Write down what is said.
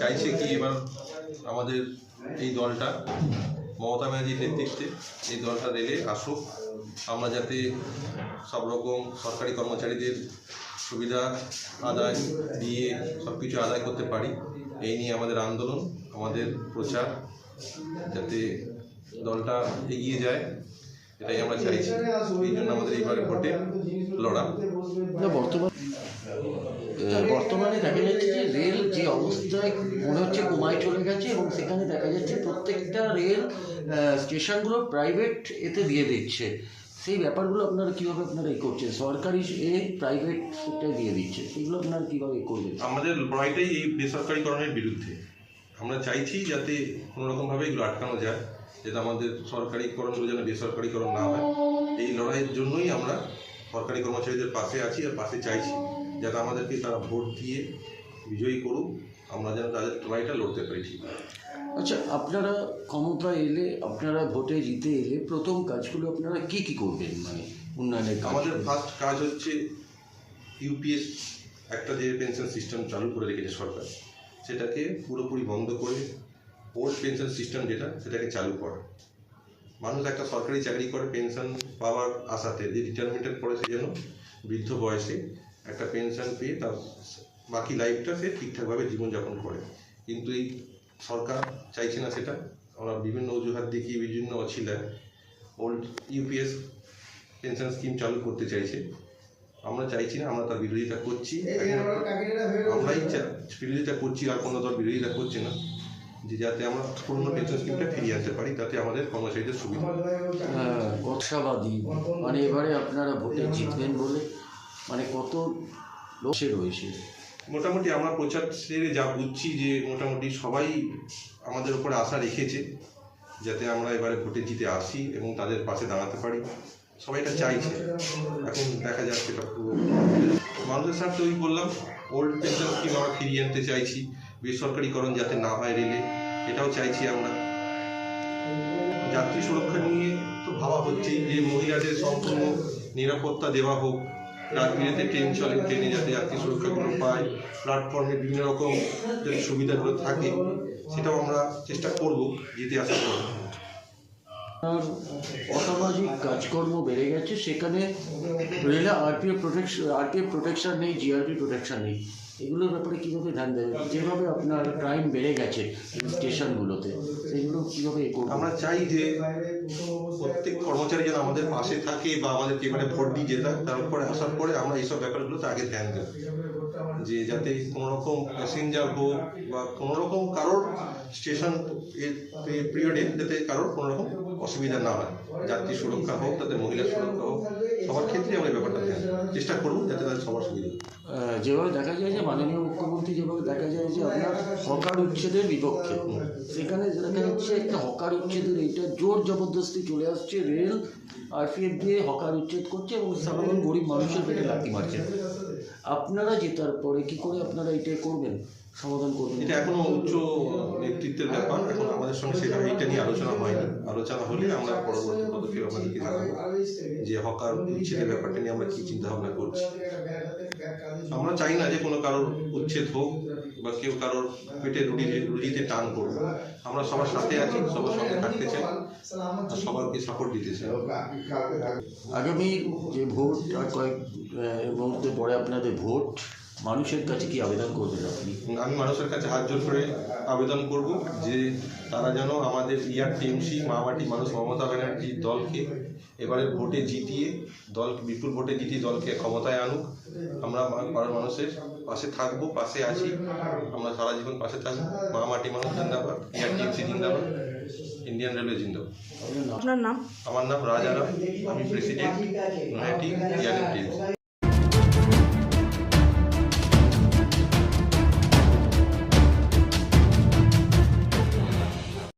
চাইছে কি এবার আমাদের এই দলটা? মমতা ব্যানার্জির নেতৃত্বে এই দলটা রেলে আসুক। আমরা যাতে সব রকম সরকারি কর্মচারীদের সুবিধা আদায়, দিয়ে সব কিছু আদায় করতে পারি, এই নিয়ে আমাদের আন্দোলন, আমাদের প্রচার, যাতে দলটা এগিয়ে যায়। এটাই আমরা চাইছি। এই জন্য আমাদের এইবারে ভোটে লড়া। বর্তমান বর্তমানে দেখা যাচ্ছে যে রেল যে অবস্থায় মনে হচ্ছে ঘুমায় চলে গেছে এবং সেখানে দেখা যাচ্ছে প্রত্যেকটা রেল স্টেশনগুলো প্রাইভেট এতে দিয়ে দিচ্ছে। সেই ব্যাপারগুলো আপনারা কীভাবে আপনারা এ করছেন? সরকারি এ প্রাইভেট সেটা দিয়ে দিচ্ছে। সেগুলো আপনারা কীভাবে এ করবেন? আমাদের লড়াইটাই এই বেসরকারিকরণের বিরুদ্ধে। আমরা চাইছি যাতে কোনো রকমভাবে এগুলো আটকানো যায়, যাতে আমাদের সরকারিকরণগুলো যেন বেসরকারিকরণ না হয়। এই লড়াইয়ের জন্যই আমরা সরকারি কর্মচারীদের পাশে আছি আর পাশে চাইছি। যাতে আমাদেরকে তারা ভোট দিয়ে বিজয়ী করুক আমরা যেন তাদের লড়াইটা লড়তে পারি ঠিক। আচ্ছা আপনারা ক্ষমতা এলে আপনারা ভোটে জিতে এলে প্রথম কাজগুলো আপনারা কি কি করবেন মানে উন্নয়নের আমাদের ফার্স্ট কাজ হচ্ছে ইউপিএস একটা যে পেনশন সিস্টেম চালু করে রেখেছে সরকার সেটাকে পুরোপুরি বন্ধ করে ওল্ড পেনশন সিস্টেম যেটা সেটাকে চালু করা। মানুষ একটা সরকারি চাকরি করে পেনশন পাওয়ার আশাতে যে রিটায়ারমেন্টের পরে সে যেন বৃদ্ধ বয়সে একটা পেনশন পেয়ে তার বাকি লাইফটা সে ঠিকঠাকভাবে জীবনযাপন করে। কিন্তু এই সরকার চাইছে না সেটা। আমরা বিভিন্ন অজুহাত দেখিয়ে বিভিন্ন অছিলায় ওল্ড ইউপিএস পেনশন স্কিম চালু করতে চাইছে। আমরা চাইছি না আমরা তার বিরোধিতা করছি। আমরাই বিরোধিতা করছি আর কোনো দল বিরোধিতা করছে না। যে যাতে আমরা পুরনো পেনশন স্কিমটা ফিরিয়ে আনতে পারি তাতে আমাদের কর্মচারীদের সুবিধা। হয়। গসাবাদী মানে এবারে আপনারা ভোটে জিতবেন বলে মানে কত লোকে রয়েছে? মোটামুটি আমরা প্রচার সেরে যা বুঝছি যে মোটামুটি সবাই আমাদের উপরে আশা রেখেছে যাতে আমরা এবারে ভোটে জিতে আসি এবং তাদের পাশে দাঁড়াতে পারি। সবাই এটা চাইছে। এখন দেখা যাক সেটা মানুষের স্বার্থে ওই বললাম ওল্ড পেনশন স্কিম আমরা ফিরিয়ে আনতে চাইছি? বেসরকারিকরণ যাতে না হয় রেলে, এটাও চাইছি আমরা। যাত্রী সুরক্ষা নিয়ে তো ভাবা হচ্ছেই যে মহিলাদের সম্পূর্ণ নিরাপত্তা দেওয়া হোক বিরেতে ট্রেন চলে, ট্রেনে যাতে যাত্রী সুরক্ষাগুলো পায় প্ল্যাটফর্মে বিভিন্ন রকম যদি সুবিধাগুলো থাকে, সেটাও আমরা চেষ্টা করব, যেতে আশা করব অসামাজিক কাজকর্ম বেড়ে গেছে, সেখানে রেলে আরপিএফ প্রোটেকশন আরপিএফ প্রোটেকশন নেই জিআরপি প্রোটেকশন নেই। এগুলোর ব্যাপারে কীভাবে ধ্যান দেবেন যেভাবে আপনার ক্রাইম বেড়ে গেছে স্টেশনগুলোতে সেগুলো কীভাবে আমরা চাই যে প্রত্যেক কর্মচারী যেন আমাদের পাশে থাকে বা আমাদের এবারে ভোট দিয়ে যেতে হয়, তারপরে আসার পরে আমরা এইসব ব্যাপারগুলোতে আগে ধ্যান দেব। যে যাতে কোনো রকম প্যাসেঞ্জার হোক বা কোনো রকম কারোর স্টেশন পিরিয়ডে যাতে কারোর কোনো রকম অসুবিধা না হয়। যাত্রী সুরক্ষা হোক তাদের মহিলা সুরক্ষা হোক সবার ক্ষেত্রে আমরা এই ব্যাপারটা চেষ্টা করব যাতে তাদের সবার সুবিধা হয়। যেভাবে দেখা যায় যে মাননীয় মুখ্যমন্ত্রী যেভাবে দেখা যায় যে আপনার হকার উচ্ছেদের বিপক্ষে, সেখানে দেখা যাচ্ছে একটা হকার উচ্ছেদের এইটা জোর জবরদস্তি চলে আসছে, রেল, আরপিএফ দিয়ে হকার উচ্ছেদ করছে এবং সাধারণ গরিব মানুষের পেটে লাথি মারছে। আপনারা জেতার পরে কি করে আপনারা এটা করবেন? সমাধান করবেন? এটা এখনও উচ্চ নেতৃত্বের ব্যাপার, এখন আমাদের সঙ্গে সেটা এইটা নিয়ে আলোচনা হয়নি। আলোচনা হলে আমরা পরবর্তী পদক্ষেপ জানাব যে হকার উচ্ছেদের ব্যাপারটা নিয়ে আমরা কি চিন্তা ভাবনা করছি। আমরা চাই না যে কোনো কারোর উচ্ছেদ হোক বা কেউ কারোর পেটে রুটি রুটিতে টান করুক। আমরা সবার সাথে আছি, সবার সঙ্গে থাকতে চাই সবারকে সাপোর্ট দিতে চাই। আগামী যে ভোট আর কয়েক মুহূর্তে পরে আপনাদের ভোট মানুষের কাছে কি আবেদন করবেন আপনি? আমি মানুষের কাছে হাত জোর করে আবেদন করব যে তারা যেন আমাদের ইয়ার টিএমসি মামাটি মানুষ মমতা ব্যানার্জির দলকে এবারে ভোটে জিতিয়ে দল বিপুল ভোটে জিতিয়ে দলকে ক্ষমতায় আনুক। আমরা পাড়ার মানুষের পাশে থাকব পাশে আছি। আমরা সারা জীবন পাশে থাকব। মামাটি মানুষ জিন্দাবাদ ইয়ার টিএমসি জিন্দাবাদ ইন্ডিয়ান রেলওয়ে জিন্দাবাদ আপনার নাম আপনার নাম? আমার নাম রাজারাম আমি প্রেসিডেন্ট নয়াটি ইয়ার টিএমসি